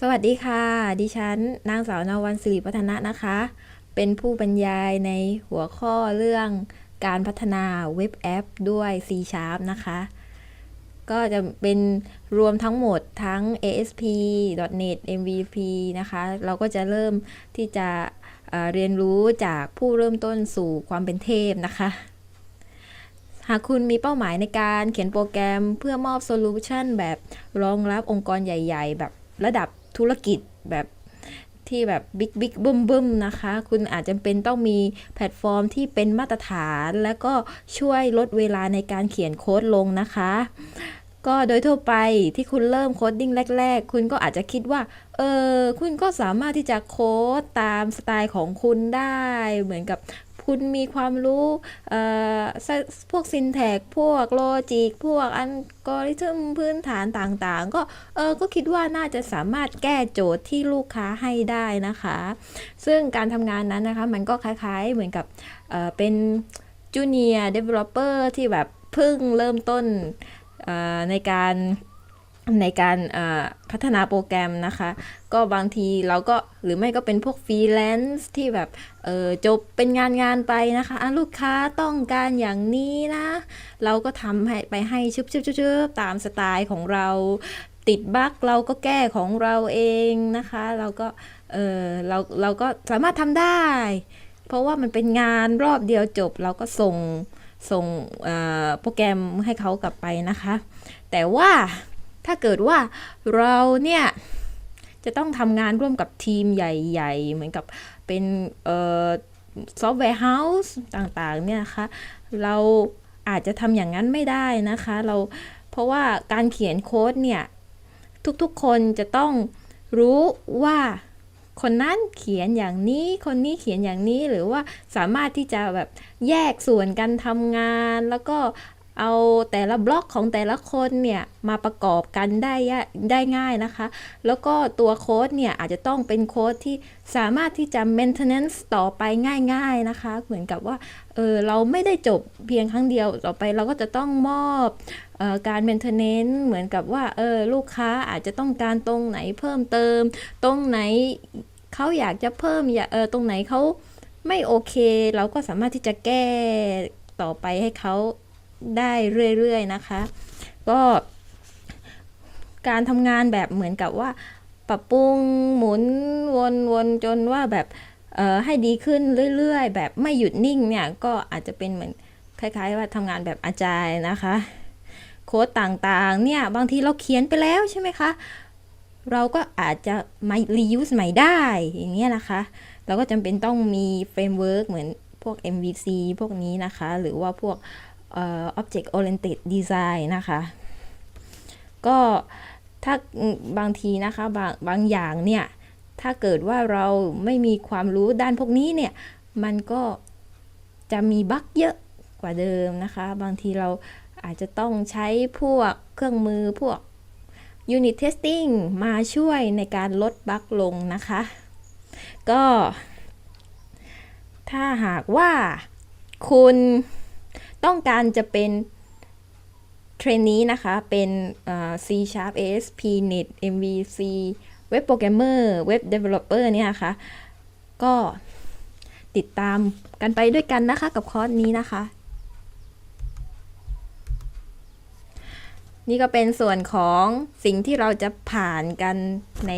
สวัสดีค่ะ ดิฉัน นางสาวนวันสิริพัฒนะนะคะ เป็นผู้บรรยายในหัวข้อเรื่องการพัฒนาเว็บแอปด้วย C Sharp นะคะ ก็จะเป็นรวมทั้งหมดทั้ง ASP .NET MVP นะคะ เราก็จะเริ่มที่จะเอ่อเรียนรู้จากผู้เริ่มต้นสู่ความเป็นเทพนะคะ หากคุณมีเป้าหมายในการเขียนโปรแกรมเพื่อมอบโซลูชันแบบรองรับองค์กรใหญ่ ๆ แบบระดับ ธุรกิจแบบที่แบบบิ๊กบิ๊กบึ้มบึ้มนะคะ คุณอาจจะเป็นต้องมีแพลตฟอร์มที่เป็นมาตรฐาน และก็ช่วยลดเวลาในการเขียนโค้ดลงนะคะ ก็โดยทั่วไปที่คุณเริ่มโคดดิ้งแรก ๆ คุณก็อาจจะคิดว่า เออ คุณก็สามารถที่จะโค้ดตามสไตล์ของคุณได้ เหมือนกับ คุณมีความรู้พวกซินแท็กพวกโลจิก พวกอัลกอริทึมพื้นฐานต่างๆ ก็เออก็คิดว่าน่าจะสามารถแก้โจทย์ที่ลูกค้าให้ได้นะคะ ซึ่งการทำงานนั้นนะคะ มันก็คล้ายๆเหมือนกับเเป็นจูเนียร์เดเวลลอปเปอร์ที่แบบเพิ่งเริ่มต้นในการ ในการพัฒนาโปรแกรมนะคะ ก็บางทีเราก็หรือไม่ก็เป็นพวกฟรีแลนซ์ที่แบบจบเป็นงานงานไปนะคะลูกค้าต้องการอย่างนี้นะ เราก็ทำให้ไปให้ชุบชุบชุบชบตามสไตล์ของเรา ติดบั๊กเราก็แก้ของเราเองนะคะ เราก็เออเราเราก็สามารถทำได้ เพราะว่ามันเป็นงานรอบเดียวจบเราก็ส่งส่งโปรแกรมให้เขากลับไปนะคะ แต่ว่า ถ้าเกิดว่าเราเนี่ยจะต้องทำงานร่วมกับทีมใหญ่ๆ เหมือนกับเป็นซอฟต์แวร์เฮาส์ต่างๆ เนี่ยนะคะ เราอาจจะทำอย่างนั้นไม่ได้นะคะ เราเพราะว่าการเขียนโค้ดเนี่ย ทุกๆคนจะต้องรู้ว่าคนนั้นเขียนอย่างนี้ คนนี้เขียนอย่างนี้ หรือว่าสามารถที่จะแบบแยกส่วนกันทำงาน แล้วก็ เอาแต่ละบล็อกของแต่ละคนเนี่ยมาประกอบกันได้ยะได้ง่ายนะคะ แล้วก็ตัวโค้ดเนี่ยอาจจะต้องเป็นโค้ดที่สามารถที่จะ maintenance ต่อไปง่ายๆนะคะ เหมือนกับว่าเออเราไม่ได้จบเพียงครั้งเดียวต่อไปเราก็จะต้องมอบออการ maintenance เหมือนกับว่าเออลูกค้าอาจจะต้องการตรงไหนเพิ่มเติม ตรงไหนเขาอยากจะเพิ่มอย่าเออตรงไหนเขาไม่โอเค เราก็สามารถที่จะแก้ต่อไปให้เขา ได้เรื่อยๆนะคะ ก็การทำงานแบบเหมือนกับว่า ปรับปรุงหมุนวนวนจนว่าแบบให้ดีขึ้นเรื่อยๆ แบบไม่หยุดนิ่งเนี่ยก็อาจจะเป็นเหมือนคล้าย ๆ ว่าทำงานแบบอาจารย์นะคะ โค้ดต่างๆเนี่ยบางทีเราเขียนไปแล้วใช่ไหมคะเราก็อาจจะมา reuse ใหม่ได้อย่างเงี้ยนะคะ เราก็จำเป็นต้องมีเฟรมเวิร์กเหมือนพวก MVC พวกนี้นะคะ หรือว่าพวก Object Oriented Design นะคะ ก็ถ้าบางทีนะคะบางบางอย่างเนี่ย ถ้าเกิดว่าเราไม่มีความรู้ด้านพวกนี้เนี่ย มันก็จะมีบั๊กเยอะกว่าเดิมนะคะ บางทีเราอาจจะต้องใช้พวกเครื่องมือพวก Unit Testing มาช่วยในการลดบั๊กลงนะคะ ก็ ถ้าหากว่าคุณ ต้องการจะเป็นเทรนนี้นะคะ เป็น C Sharp ASP Net MVC Web Programmer Web Developer เนี่ยนะคะก็ติดตามกันไปด้วยกันนะคะกับคอร์สนี้นะคะ นี่ก็เป็นส่วนของสิ่งที่เราจะผ่านกันใน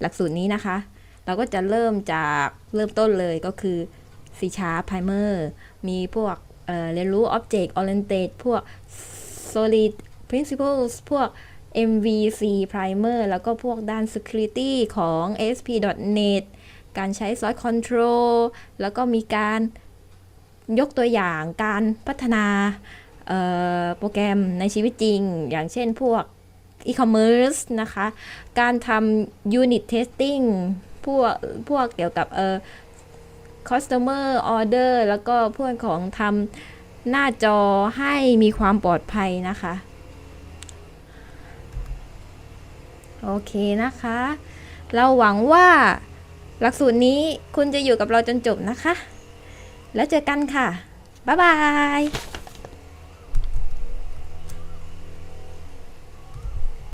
หลักสูตรนี้นะคะ เราก็จะเริ่มจากเริ่มต้นเลยก็คือ C Sharp Primer มีพวก เรียนรู้ Object Oriented พวก Solid Principles พวก MVC Primer แล้วก็พวกด้าน Security ของ ASP.NET การใช้ Source Control แล้วก็มีการยกตัวอย่างการพัฒนาโปรแกรมในชีวิตจริง อย่างเช่นพวก e-commerce นะคะ การทำ unit testing พวกพวกเกี่ยวกับเอ่อ customer order แล้วก็พวกของทำหน้าจอให้มีความปลอดภัยนะคะ โอเคนะคะ เราหวังว่าหลักสูตรนี้คุณจะอยู่กับเราจนจบนะคะ แล้วเจอกันค่ะ บ๊ายบาย